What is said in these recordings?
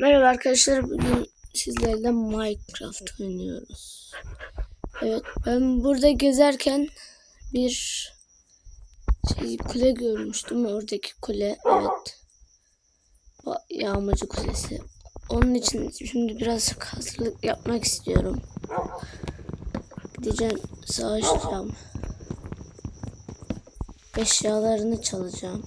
Merhaba arkadaşlar bugün sizlerle Minecraft oynuyoruz. Evet ben burada gezerken bir şey kule görmüştüm oradaki kule evet. Yağmacı kulesi. Onun için şimdi biraz hazırlık yapmak istiyorum. Gideceğim savaşacağım. Eşyalarını çalacağım.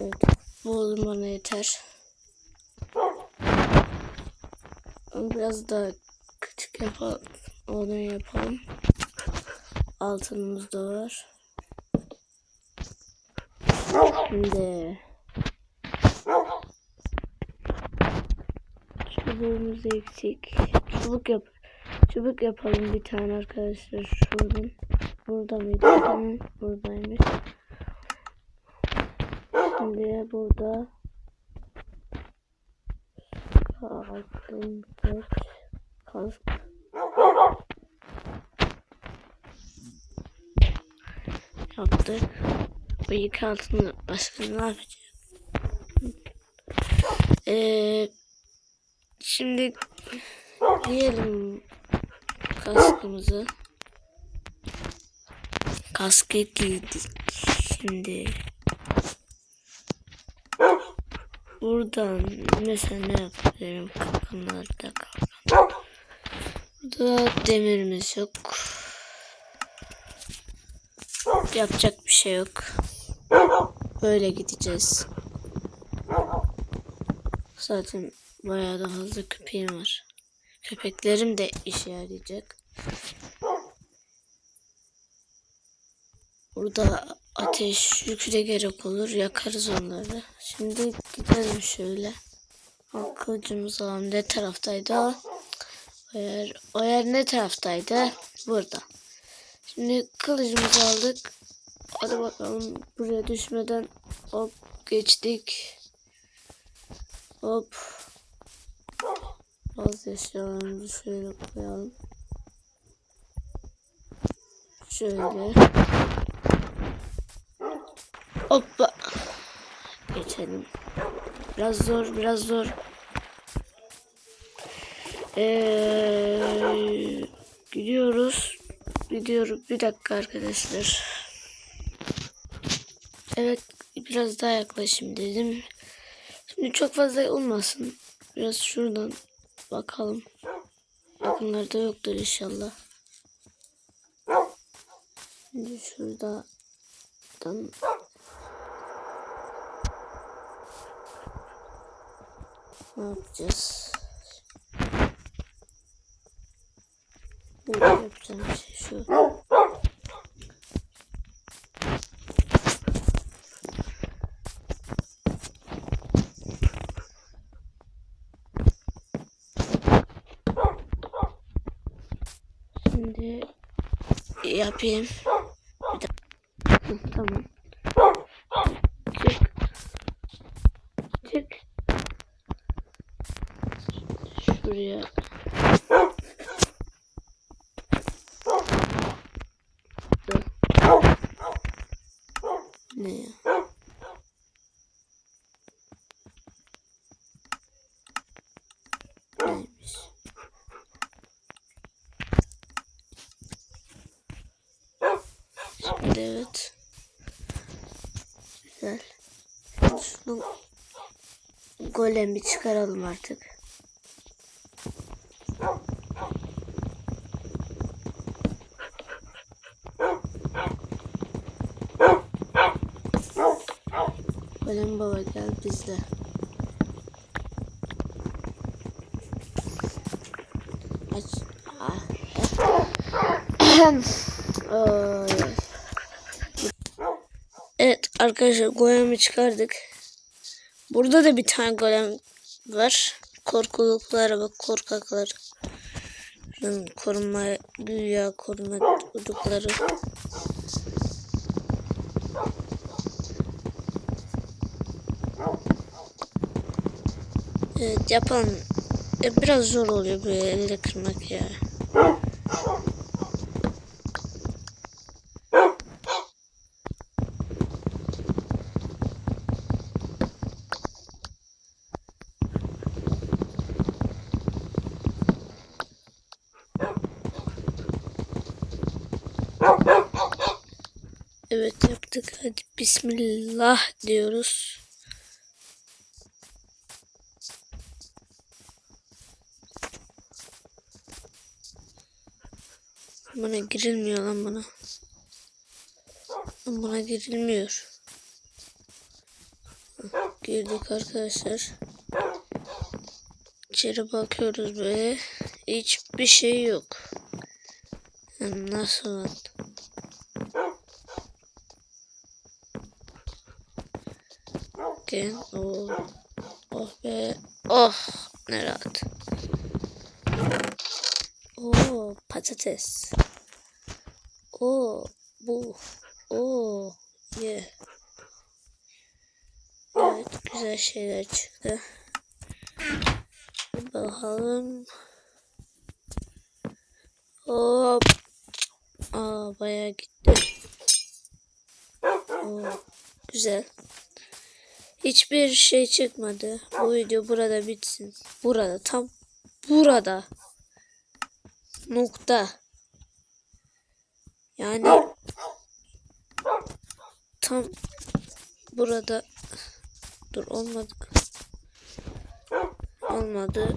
Evet, bu olur bana yeter. Biraz daha küçük yapalım. Onu yapalım. Altınımız da var. Şimdi çubuğumuz eksik. Çubuk yap. Çubuk yapalım bir tane arkadaşlar şuradan. Burada mıydı? Buradaymış. Şimdi burada altın kask yaptık. Bu iki altını başka ne yapacağız? Ee, şimdi giyelim kaskımızı. Kaskı giydik. Şimdi buradan mesela ne yapabilirim? Kapınlarda kalkan. Burada demirimiz yok. Yapacak bir şey yok. Böyle gideceğiz. Zaten bayağı da fazla köpeğim var. Köpeklerim de işe yarayacak. Burada ateş yükü de gerek olur. Yakarız onları. Şimdi gidelim şöyle. O kılıcımızı alalım. Ne taraftaydı o? O yer, o yer ne taraftaydı? Burada. Şimdi kılıcımızı aldık. Hadi bakalım buraya düşmeden hop geçtik. Hop. Bazı eşyalarımızı şöyle koyalım. Şöyle. Hoppa. Geçelim. Biraz zor, biraz zor. Ee, gidiyoruz. Gidiyorum. Bir dakika arkadaşlar. Evet, biraz daha yaklaşayım dedim. Şimdi çok fazla olmasın. Biraz şuradan bakalım. Yakınlarda yoktur inşallah. Şimdi şuradan ne yapacağız? Burada yapacağım şey şu. Şimdi yapayım. Bir Tamam. Şuraya. Dur. Ne? Neymiş? Evet. Güzel. Şunu golemi çıkaralım artık. Golem baba gel bizle. Aç. Ah. Evet arkadaşlar golemi çıkardık. Burada da bir tane golem var. Korkuluklara bak korkaklar. Koruma güya koruma dudukları. Evet yapalım. E, biraz zor oluyor böyle elle kırmak ya. Evet yaptık. Hadi bismillah diyoruz. Buna girilmiyor lan buna. Buna girilmiyor. Girdik arkadaşlar. İçeri bakıyoruz böyle. Hiçbir şey yok. Nasıl lan? Gel. Oh. Oh be. Oh. Ne rahat. Oo patates. Oo bu. Oo ye. Evet güzel şeyler çıktı. Bakalım. Hop. Aa bayağı gitti. Oo, güzel. Hiçbir şey çıkmadı. Bu video burada bitsin. Burada tam burada. Nokta. Yani tam burada dur olmadı. Olmadı.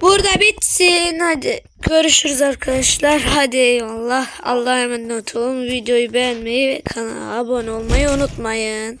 Burada bitsin. Hadi görüşürüz arkadaşlar. Hadi eyvallah. Allah'a emanet olun. Videoyu beğenmeyi ve kanala abone olmayı unutmayın.